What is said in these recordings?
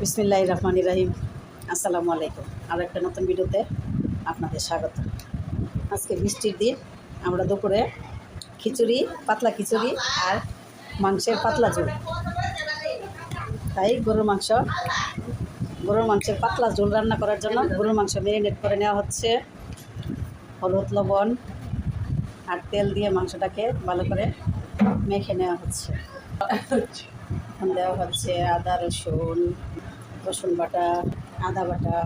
বিসমিল্লাহ রহমান রাহিম। আসসালামু আলাইকুম। আর একটা নতুন ভিডিওতে আপনাদের স্বাগত। আজকে বৃষ্টির দিন আমরা দুপুরে খিচুড়ি, পাতলা খিচুড়ি আর মাংসের পাতলা ঝোল। তাই গরুর মাংস, গরুর মাংসের পাতলা ঝোল রান্না করার জন্য গরুর মাংস ম্যারিনেট করে নেওয়া হচ্ছে। হলুদ, লবণ আর তেল দিয়ে মাংসটাকে ভালো করে মেখে নেওয়া হচ্ছে। দেওয়া হচ্ছে আদা, রসুন রসুন বাটা, আদা বাটা,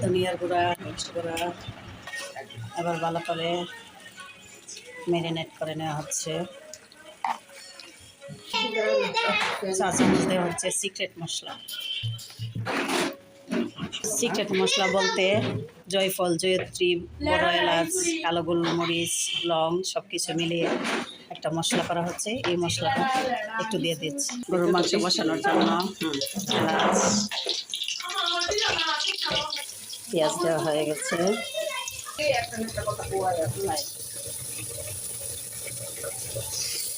ধনিয়ার গুঁড়া মিক্সড গুঁড়া আবার ভালো করে ম্যারিনেট করে নেওয়া হচ্ছে। হচ্ছে সিক্রেট মশলা। সিক্রেট মশলা বলতে জয়ফল, জয়ত্রী, বড় এলাচ, কালো গোলমরিচ, লং সব কিছু মিলিয়ে একটা মশলা করা হচ্ছে। এই মশলাটা একটু দিয়ে দিচ্ছি। গরুর মাংস বসানোর জন্য। এলাচ পেঁয়াজ দেওয়া হয়ে গেছে।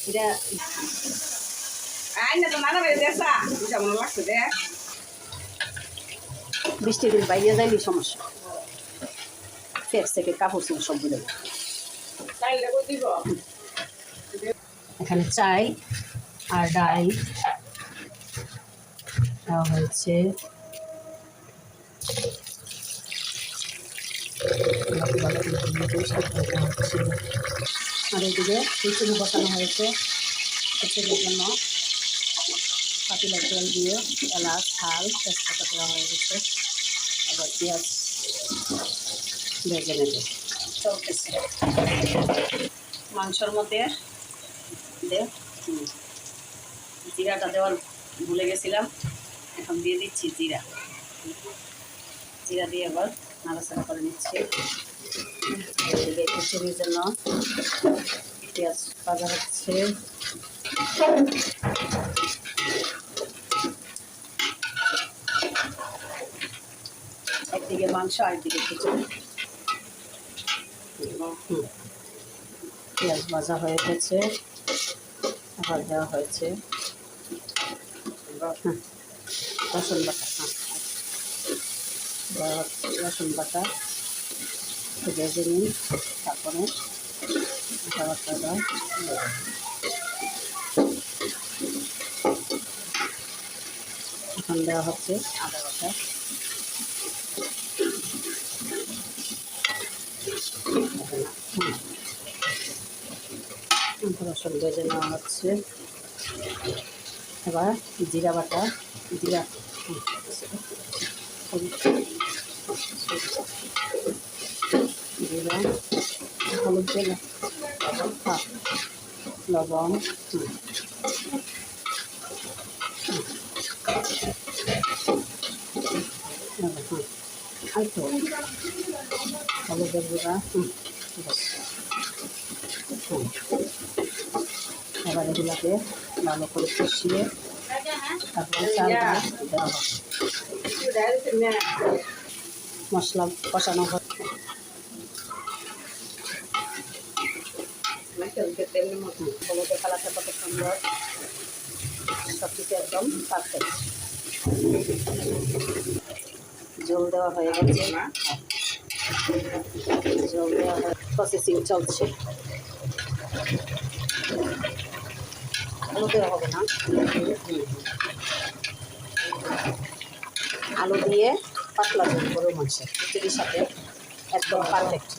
এটা বৃষ্টির দিন বাইরে যাইলে সমস্যা। ফের থেকে কাপড় সব বুঝে এখানে চাই আর ডাল। দেওয়া হয়েছে। আর এদিকে খিচুড়ি বসানো হয়েছে। খিচুড়ির জন্য পাতিলা তেল দিয়ে এলাচ, ঝাল, তেজপাতা দেওয়া হয়ে গেছে। আবার পেঁয়াজ ভেজে নেবে। মাংসর মধ্যে। জিরাটা দেওয়ার ভুলে গেছিলাম। এখন দিয়ে দিচ্ছি জিরা। জিরা দিয়ে আবার নাড়াচাড়া করে নিচ্ছি। খিচুড়ির জন্য পেঁয়াজ ভাজা হচ্ছে। একদিকে মাংস আর একদিকে খিচুড়ি। পেঁয়াজ ভাজা হয়ে গেছে। দেওয়া হয়েছে। রসুন বাটা হ্যাঁ। রসুন বাটা। ভেজে নিন তারপরে বাটা এখন দেওয়া হচ্ছে আদা বাটা। হুম। রসুন ভেজে নেওয়া হচ্ছে। এবার জিরা বাটা, জিরা জিরা, হলুদ দিলে হ্যাঁ লবণ। আর তো হলুদের গুঁড়া হুম বাস। হুম। এবার ভালো করে কষিয়ে তারপরে চালটা দেওয়া হবে। মশলা কষানো কালারটা কত সুন্দর সব কিছু একদম জল দেওয়া হয়ে গেছে। জল দেওয়া হয়ে প্রসেসিং চলছে আলু দেওয়া হবে না। আলু দিয়ে পাতলা ঝোল গরুর মাংস খিচুড়ির সাথে একদম পারফেক্ট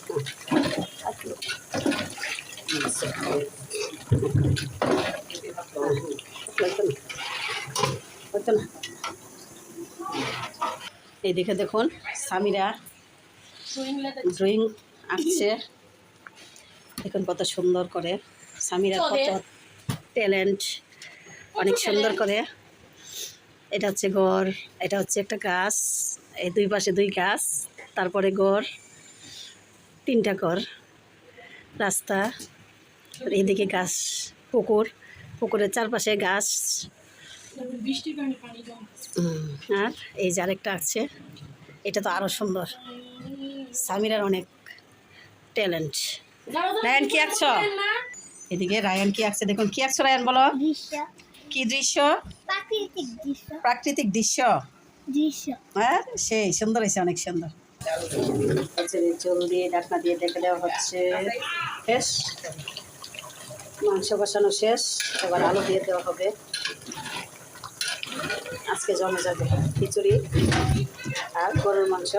এইদিকে দেখুন, স্বামীরা ড্রয়িং আঁকছে। দেখুন কত সুন্দর করে স্বামীরা কত ট্যালেন্ট অনেক সুন্দর করে। এটা হচ্ছে ঘর এটা হচ্ছে একটা গাছ এই দুই পাশে দুই গাছ তারপরে ঘর তিনটা ঘর রাস্তা আর এদিকে গাছ পুকুর পুকুরের চারপাশে গাছ। আর এই যে আরেকটা আছে এটা তো আরও সুন্দর। সামিরার অনেক ট্যালেন্ট। রায়ান কি আঁকছ? এদিকে রায়ান কি আঁকছে দেখুন কি আঁকছো রায়ান বলো? কি দৃশ্য? প্রাকৃতিক দৃশ্য। হ্যাঁ সেই সুন্দর হয়েছে অনেক সুন্দর। জল দিয়ে ঢাকনা দিয়ে দেওয়া হচ্ছে। শেষ। মাংস বসানো শেষ। এবার আলু দিয়ে দেওয়া হবে। আজকে জমে যাবে খিচুড়ি আর গরুর মাংস।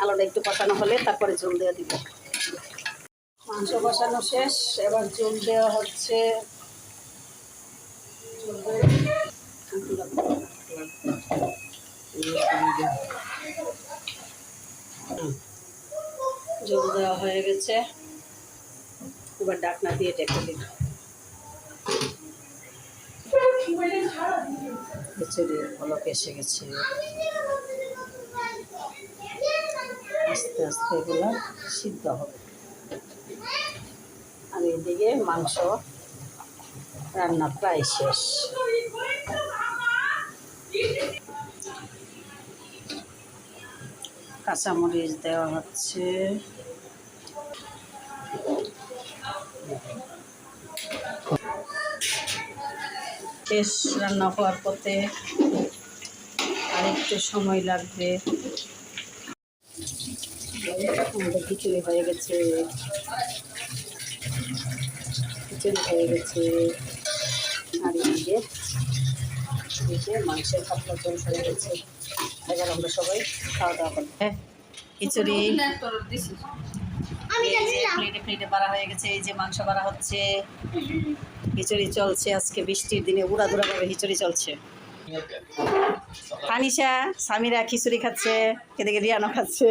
আলুটা একটু কষানো হলে তারপরে জল দিয়ে দিব। মাংস বসানো শেষ। এবার জল দেওয়া হচ্ছে। জল দেওয়া হয়ে গেছে। এবার ডাকনা দিয়ে ডেকে দিন খিচুড়ি পলক এসে গেছে। আস্তে আস্তে এগুলো সিদ্ধ হবে। আর এদিকে মাংস রান্না প্রায় শেষ। কাঁচামরিচ দেওয়া হচ্ছে। শেষ রান্না হওয়ার পথে আরেকটু সময় লাগবে। আমাদের খিচুড়ি হয়ে গেছে। খিচুড়ি হয়ে গেছে। আর এদিকে এদিকে মাংসের পাতলা জল গেছে। এবার আমরা সবাই খাওয়া দাওয়া করব। হ্যাঁ খিচুড়ি। প্লেটে প্লেটে বাড়া হয়ে গেছে এই যে মাংস বাড়া হচ্ছে। খিচুড়ি চলছে আজকে বৃষ্টির দিনে উড়া দুরা ভাবে খিচুড়ি চলছে। ফানিসা সামিরা খিচুড়ি খাচ্ছে এদিকে রিয়ানো খাচ্ছে।